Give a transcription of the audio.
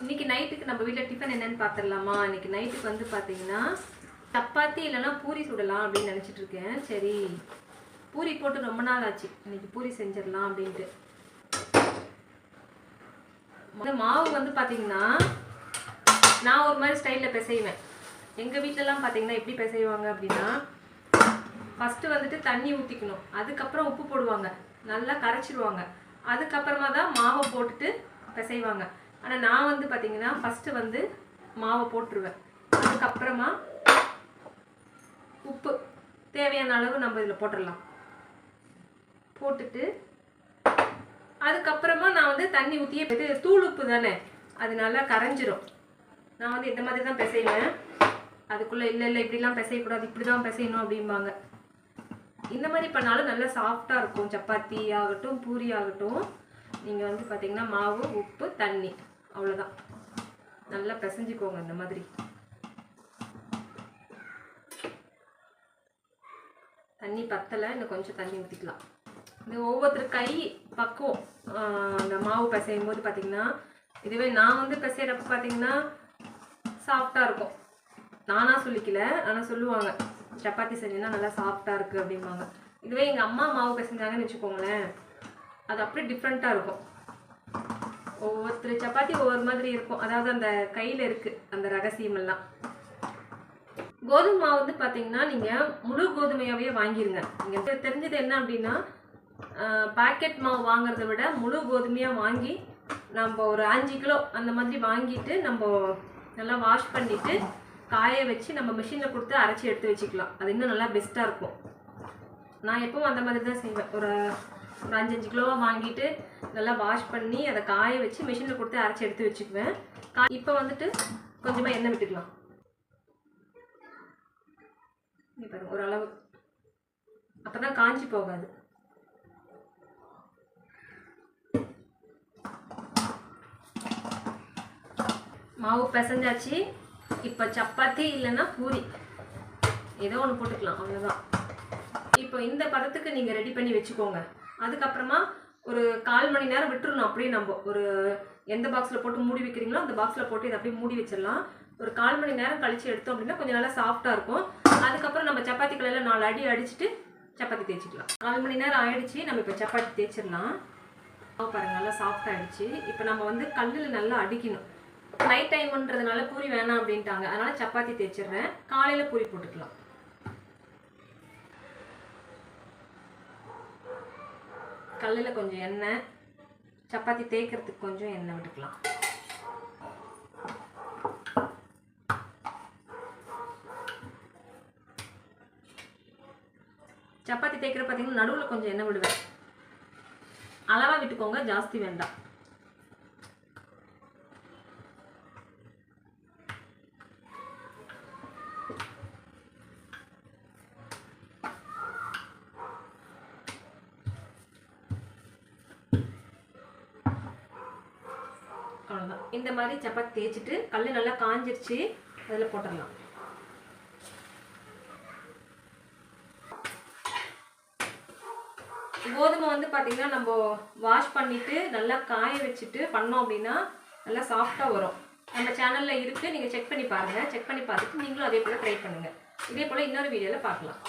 இன்னைக்கு நைட்டுக்கு நம்ம வீட்டில் டிஃபன் என்னன்னு பார்த்துடலாமா இன்னைக்கு நைட்டுக்கு வந்து பார்த்தீங்கன்னா சப்பாத்தி இல்லைன்னா பூரி சுடலாம் அப்படின்னு நினச்சிட்டு இருக்கேன். சரி பூரி போட்டு ரொம்ப நாள் ஆச்சு. இன்னைக்கு பூரி செஞ்சிடலாம் அப்படின்ட்டு. மாவு வந்து பார்த்தீங்கன்னா நான் ஒரு மாதிரி ஸ்டைலில் பிசைவேன். எங்கள் வீட்டிலலாம் பார்த்தீங்கன்னா எப்படி பிசைவாங்க அப்படின்னா ஃபஸ்ட்டு வந்துட்டு தண்ணி ஊற்றிக்கணும் அதுக்கப்புறம் உப்பு போடுவாங்க. நல்லா கரைச்சிடுவாங்க அதுக்கப்புறமா தான் மாவை போட்டுட்டு பிசைவாங்க. ஆனால் நான் வந்து பார்த்தீங்கன்னா ஃபஸ்ட்டு வந்து மாவை போட்டுருவேன். அதுக்கப்புறமா உப்பு தேவையான அளவு நம்ம இதில் போட்டுடலாம் போட்டுட்டு அதுக்கப்புறமா நான் வந்து தண்ணி ஊற்றியே இது தூள் உப்பு தானே? அது நல்லா கரைஞ்சிரும். நான் வந்து இந்த மாதிரி தான் பிசைவேன். அதுக்குள்ளே இல்லை இல்லை இப்படிலாம் பிசையக்கூடாது இப்படி தான் பிசையணும் அப்படிம்பாங்க. இந்த மாதிரி பண்ணாலும் நல்லா சாஃப்டாக இருக்கும். சப்பாத்தி ஆகட்டும் பூரி ஆகட்டும். நீங்கள் வந்து பார்த்தீங்கன்னா மாவு உப்பு தண்ணி. அவ்வளோதான் நல்லா பிசைஞ்சிக்கோங்க இந்த மாதிரி. தண்ணி பத்தலை இன்னும் கொஞ்சம் தண்ணி ஊற்றிக்கலாம் இது ஒவ்வொருத்தர் கை பக்குவம். அந்த மாவு பிசையும் போது பார்த்தீங்கன்னா இதுவே நான் வந்து பிசைகிறப்ப பார்த்தீங்கன்னா சாஃப்டாக இருக்கும். நானாக சொல்லிக்கல ஆனால் சொல்லுவாங்க. சப்பாத்தி செஞ்சேன்னா நல்லா சாஃப்டாக இருக்குது அப்படிம்பாங்க. இதுவே எங்கள் அம்மா மாவு பிசைஞ்சாங்கன்னு வச்சுக்கோங்களேன். அது அப்படியே டிஃப்ரெண்ட்டாக இருக்கும். ஒவ்வொருத்தர் சப்பாத்தி ஒவ்வொரு மாதிரி இருக்கும். அதாவது அந்த கையில் இருக்குது அந்த ரகசியமெல்லாம். கோதுமை மாவு வந்து பார்த்தீங்கன்னா நீங்கள் முழு கோதுமையாகவே வாங்கிருங்க. நீங்கள் தெரிஞ்சது என்ன அப்படின்னா பாக்கெட் மாவு வாங்குறத விட முழு கோதுமையாக வாங்கி நம்ம ஒரு அஞ்சு கிலோ அந்த மாதிரி வாங்கிட்டு நம்ம நல்லா வாஷ் பண்ணிவிட்டு காய வச்சு நம்ம மிஷினில் கொடுத்து அரைச்சி எடுத்து வச்சுக்கலாம். அது இன்னும் நல்லா பெஸ்ட்டாக இருக்கும். நான் எப்பவும் அந்த மாதிரி தான் செய்வேன். ஒரு ஒரு அஞ்சஞ்சு கிலோவாக வாங்கிட்டு நல்லா வாஷ் பண்ணி அதை காய வச்சு மிஷினில் கொடுத்து அரைச்சி எடுத்து வச்சுக்குவேன். கா இப்போ வந்துட்டு கொஞ்சமாக எண்ணெய் விட்டுக்கலாம். இங்க பாருங்க ஒரு அளவு அப்போ தான் காஞ்சி போகாது. மாவு பிசைஞ்சாச்சு. இப்போ சப்பாத்தி இல்லைன்னா பூரி. ஏதோ ஒன்று போட்டுக்கலாம் அவ்வளோதான் இப்போ இந்த பதத்துக்கு நீங்கள் ரெடி பண்ணி வச்சுக்கோங்க. அதுக்கப்புறமா ஒரு கால் மணி நேரம் விட்டுறணும் அப்படியே நம்ம ஒரு எந்த பாக்ஸில் போட்டு மூடி வைக்கிறீங்களோ அந்த பாக்ஸில் போட்டு இதை அப்படியே மூடி வச்சிடலாம். ஒரு கால் மணி நேரம் கழித்து எடுத்தோம் அப்படின்னா கொஞ்சம் நல்லா சாஃப்டாக இருக்கும். அதுக்கப்புறம் நம்ம சப்பாத்தி கலையில் நாலு அடி அடிச்சுட்டு சப்பாத்தி தேய்ச்சிக்கலாம். கால் மணி நேரம் ஆயிடுச்சு நம்ம இப்போ சப்பாத்தி தேய்ச்சிடலாம். மாவு பாருங்க நல்லா சாஃப்ட் இப்போ நம்ம வந்து கல்லில் நல்லா அடிக்கணும். நைட் டைம்ன்றதுனால பூரி வேணாம் அப்படின்ட்டாங்க. அதனால் சப்பாத்தி தேய்ச்சிடுறேன். காலையில் பூரி போட்டுக்கலாம். கல்லில் கொஞ்சம் எண்ணெய் சப்பாத்தி தேய்க்கிறதுக்கு கொஞ்சம் எண்ணெய் விட்டுக்கலாம். சப்பாத்தி தேய்க்கிற பார்த்தீங்கன்னா நடுவில் கொஞ்சம் எண்ணெய் விடுவேன். அளவாக விட்டுக்கோங்க ஜாஸ்தி வேண்டாம். அவ்வளோதான் இந்த மாதிரி சப்பாத்தி தேய்ச்சிட்டு கல் நல்லா காஞ்சிருச்சு அதில் போட்டுடலாம். கோதுமை வந்து பார்த்தீங்கன்னா நம்ம வாஷ் பண்ணிவிட்டு நல்லா காய வச்சுட்டு பண்ணோம் அப்படின்னா நல்லா சாஃப்டாக வரும். நம்ம சேனலில் இருக்குது நீங்கள் செக் பண்ணி பாருங்கள் செக் பண்ணி பார்த்துட்டு நீங்களும் அதே போல் ட்ரை பண்ணுங்கள் இதே போல் இன்னொரு வீடியோவில் பார்க்கலாம்.